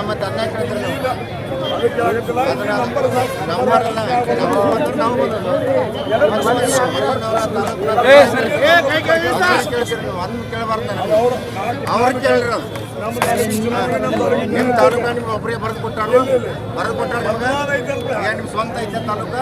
ಮತ್ತು ಒಂದು ಕೇಳಬಾರ್ದು ಅವ್ರು ಕೇಳ್ರಿ ನಿಮ್ಮ ತಾಲೂಕ ನಿಮ್ಗೆ ಒಬ್ಬರಿಗೆ ಬರೆದು ಕೊಟ್ಟಾಳು ಬರೆದು ಕೊಟ್ಟಾಳು ನಿಮ್ಗೆ ಏನ್ ನಿಮ್ಮ ಸ್ವಂತ ಐತೆ ತಾಲೂಕ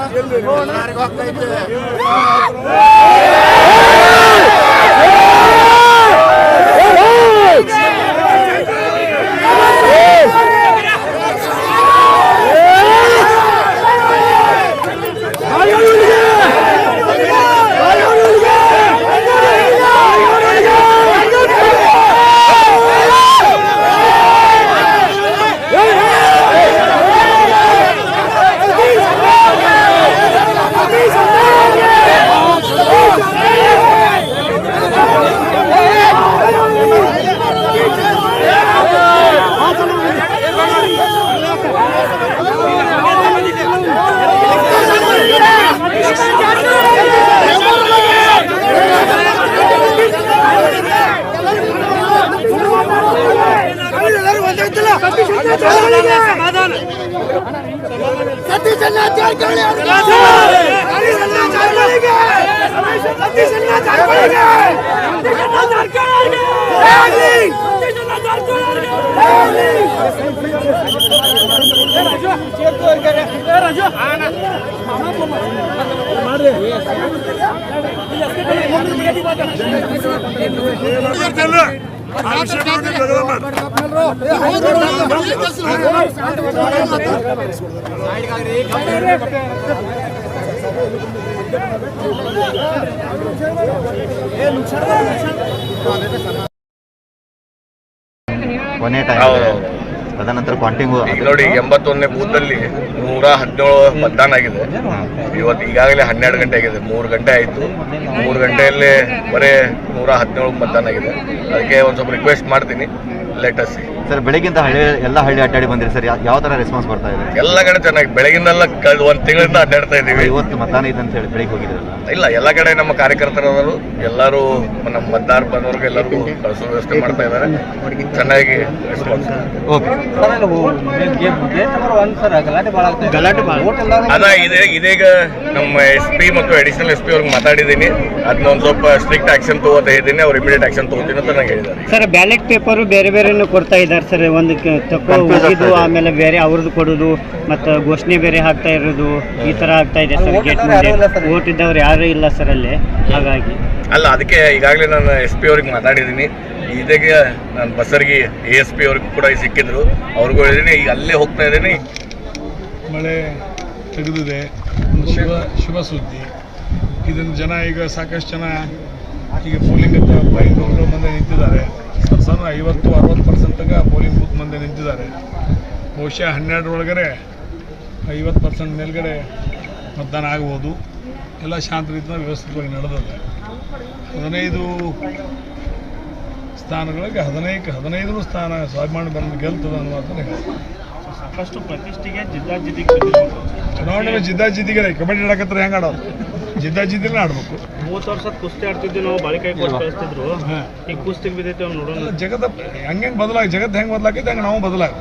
ಎಲ್ಲರಿಗೂ ಆಗ್ತೈತೆ ಕೊನೆ ಟೈಮ್ ಹೌದು. ತದನಂತರ ಕಾಂಟಿಂಗು ಈಗ ನೋಡಿ ಎಂಬತ್ತೊಂದನೇ ಬೂತಲ್ಲಿ ನೂರ ಹದಿನೇಳು ಮತದಾನ ಆಗಿದೆ. ಇವತ್ತು ಈಗಾಗಲೇ ಹನ್ನೆರಡು ಗಂಟೆ ಆಗಿದೆ. ಮೂರು ಗಂಟೆ ಆಯಿತು. ಮೂರು ಗಂಟೆಯಲ್ಲಿ ಬರೀ ನೂರ ಹದಿನೇಳು ಮತದಾನ ಆಗಿದೆ. ಅದಕ್ಕೆ ಒಂದು ಸ್ವಲ್ಪ ರಿಕ್ವೆಸ್ಟ್ ಮಾಡ್ತೀನಿ. ಲೇಟಸ್ ಸರ್ ಬೆಳಗ್ಗಿಂತ ಹಳ್ಳಿ ಎಲ್ಲ ಹಳ್ಳಿ ಅಡ್ಡಾಡಿ ಬಂದಿರಿ ಸರ್. ಯಾವ ತರ ರೆಸ್ಪಾನ್ಸ್ ಬರ್ತಾ ಇದೆ? ಎಲ್ಲ ಕಡೆ ಚೆನ್ನಾಗಿ ಬೆಳಗಿನೆಲ್ಲ ಕಳೆದ ಒಂದು ತಿಂಗಳಿಂದ ಅಡ್ಡಾಡ್ತಾ ಇದ್ದೀವಿ. ಇವತ್ತು ಮತದಾನ ಇದೆ ಅಂತ ಹೇಳಿ ಬೆಳಿಗ್ಗೆ ಹೋಗಿದ್ರಲ್ಲ. ಇಲ್ಲ ಎಲ್ಲ ಕಡೆ ನಮ್ಮ ಕಾರ್ಯಕರ್ತರವರು ಎಲ್ಲರೂ ನಮ್ಮ ಮತದಾರ ಬಂದವ್ರಿಗೆ ಎಲ್ಲರಿಗೂ ಕಳಿಸೋ ವ್ಯವಸ್ಥೆ ಮಾಡ್ತಾ ಇದ್ದಾರೆ. ಚೆನ್ನಾಗಿ ರೆಸ್ಪಾನ್ಸ್ ಓಕೆ. ಅದ ಇದೇ ಇದೀಗ ನಮ್ಮ ಎಸ್ ಪಿ ಮತ್ತು ಅಡಿಷನಲ್ ಎಸ್ ಪಿ ಅವ್ರಿಗೆ ಮಾತಾಡಿದ್ದೀನಿ. ಅದನ್ನ ಒಂದು ಸ್ವಲ್ಪ ಸ್ಟ್ರಿಕ್ಟ್ ಆಕ್ಷನ್ ತಗೋತಾ ಇದ್ದೀನಿ. ಅವ್ರು ಇಮಿಡಿಯೇಟ್ ಆಕ್ಷನ್ ತಗೋತೀನಿ ಅಂತ ನಂಗೆ ಹೇಳಿದ್ದಾರೆ. ಸರ್ ಬ್ಯಾಲೆಟ್ ಪೇಪರ್ ಬೇರೆ ಬೇರೆನೂ ಕೊಡ್ತಾ ಇದ್ದಾರೆ. ಸರ್ ಒಂದು ಕ- ತಕೊ ಹೋಗಿದ್ದು ಆಮೇಲೆ ಬೇರೆ ಅವ್ರದ್ದು ಕೊಡೋದು ಮತ್ತು ಘೋಷಣೆ ಬೇರೆ ಹಾಕ್ತಾ ಇರೋದು ಈ ಥರ ಆಗ್ತಾ ಇದೆ ಸರ್ ಗೇಟ್ ಮುಂದೆ. ಓಟ್ ಇದ್ದವ್ರು ಯಾರೂ ಇಲ್ಲ ಸರ್ ಅಲ್ಲಿ ಹಾಗಾಗಿ. ಅಲ್ಲ ಅದಕ್ಕೆ ಈಗಾಗಲೇ ನಾನು ಎಸ್ ಪಿ ಅವ್ರಿಗೆ ಮಾತಾಡಿದ್ದೀನಿ. ಇದಕ್ಕೆ ನಾನು ಬಸರ್ಗಿ ಎ ಎಸ್ ಪಿ ಅವ್ರಿಗೂ ಕೂಡ ಸಿಕ್ಕಿದ್ರು. ಅವ್ರಿಗೂ ಹೇಳಿದ್ದೀನಿ ಈಗ ಅಲ್ಲೇ ಹೋಗ್ತಾ ಇದ್ದೀನಿ. ಮಳೆ ತೆಗೆದಿದೆ ಶುಭ ಶುಭ ಸುದ್ದಿ. ಇದನ್ನು ಜನ ಈಗ ಸಾಕಷ್ಟು ಜನ ಈಗ ಪೋಲಿಂಗ್ ಅಂತ ಬೈಕ್ ಮುಂದೆ ನಿಂತಿದ್ದಾರೆ. ಸಣ್ಣ ಐವತ್ತು ಅರವತ್ತು ಪರ್ಸೆಂಟ್ ತನಕ ಪೋಲಿಂಗ್ ಬೂತ್ ಮಂದಿ ನಿಂತಿದ್ದಾರೆ. ಬಹುಶಃ ಹನ್ನೆರಡರೊಳಗಡೆ ಐವತ್ತು ಪರ್ಸೆಂಟ್ ಮೇಲ್ಗಡೆ ಮತದಾನ ಆಗ್ಬೋದು. ಎಲ್ಲ ಶಾಂತ ರೀತಿಯ ವ್ಯವಸ್ಥಿತವಾಗಿ ನಡೆದಿದೆ ಹದಿನೈದು ಸ್ಥಾನಗಳಿಗೆ ಹದಿನೈದು ಹದಿನೈದು ಸ್ಥಾನ ಸ್ವಾಭಿಮಾನ ಬಂದು ಗೆಲ್ತದ ಅನ್ನೋ ಮಾತನ್ನು ಹೇಳ್ತಾರೆ ಸಾಕಷ್ಟು ಪ್ರತಿಷ್ಠೆಗೆ ಜಿದ್ದಾಜಿದ್ದಿಗೆ ಚುನಾವಣೆ ಜಿದ್ದಾಜಿದ್ದಿಗೆ ಕಬಡ್ಡಿ ಆಡಕತ್ರ ಹೆಂಗೆ ಆಡೋದು? ಜಿದ್ದಾಜಿದ್ದಿನೇ ಆಡ್ಬೇಕು. ಮೂವತ್ತು ವರ್ಷದ ಕುಸ್ತಿ ಆಡ್ತಿದ್ವಿ ನಾವು ಬಾಳಿಕಾಯಿ ಕೊಟ್ಟು ಕಳಿಸ್ತಿದ್ರು. ಹಾಂ. ಈಗ ಕುಸ್ತಿ ಬಿದ್ದೈತೆ ಅವ್ನು ನೋಡೋಣ. ಜಗತ್ತ ಹೆಂಗೆ ಬದಲಾಗಿ ಜಗತ್ತು ಹೆಂಗೆ ಬದಲಾಗೈತೆ ಹಂಗೆ ನಾವು ಬದಲಾಗ.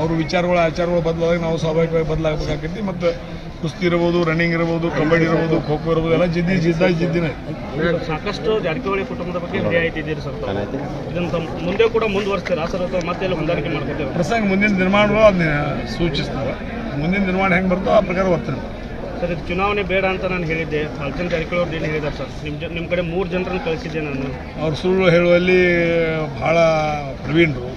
ಅವ್ರ ವಿಚಾರಗಳು ಆಚಾರಗಳು ಬದಲಾದಾಗ ನಾವು ಸ್ವಾಭಾವಿಕವಾಗಿ ಬದಲಾಗಬೇಕಾಗೈತಿ ಮತ್ತು ಕುಸ್ತಿ ಇರ್ಬೋದು ರನ್ನಿಂಗ್ ಇರ್ಬೋದು ಕಬಡ್ಡಿ ಇರ್ಬೋದು ಖೋ ಖೋ ಇರ್ಬೋದು ಎಲ್ಲ ಜಿದ್ದಿ ಜಿದ್ದ ಜಿದ್ದಿನೇ. ಸಾಕಷ್ಟು ಜಾರಕಿಹೊಳಿ ಕುಟುಂಬದ ಬಗ್ಗೆ ರಿಯಾಯಿತಿ ಇದ್ದೀರಿ ಸರ್ ಇದನ್ನು ತಮ್ಮ ಮುಂದೆ ಕೂಡ ಮುಂದುವರಿಸ್ತೀರಾ? ಸರ್ ಅಥವಾ ಮತ್ತೆ ಎಲ್ಲ ಹೊಂದಾಣಿಕೆ ಮಾಡ್ಕೊತೇವೆ ಪ್ರಸಂಗ ಮುಂದಿನ ನಿರ್ಮಾಣಗಳು ಅದನ್ನ ಸೂಚಿಸ್ತಾರೆ ಮುಂದಿನ ನಿರ್ಮಾಣ ಹೆಂಗೆ ಬರ್ತೋ ಆ ಪ್ರಕಾರ ವರ್ತನೆ ಸರ್, ಇದು ಚುನಾವಣೆ ಬೇಡ ಅಂತ ನಾನು ಹೇಳಿದ್ದೆ. ಅರ್ಜುನ್ ಜಾರಕಿಹೊಳಿ ಅವ್ರು ಏನು ಹೇಳಿದ್ದಾರೆ ಸರ್? ನಿಮ್ಮ ನಿಮ್ಮ ಕಡೆ ಮೂರು ಜನರನ್ನು ಕಳಿಸಿದ್ದೆ ನಾನು. ಅವ್ರು ಸುಳ್ಳು ಹೇಳುವಲ್ಲಿ ಭಾಳ ಪ್ರವೀಣರು.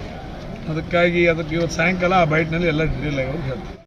ಅದಕ್ಕಾಗಿ ಅದಕ್ಕೆ ಇವತ್ತು ಸಾಯಂಕಾಲ ಆ ಬೈಟ್ನಲ್ಲಿ ಎಲ್ಲ ಡೀಟೇಲ್ ಆಗಿ ಅವ್ರಿಗೆ ಹೇಳ್ತೀನಿ.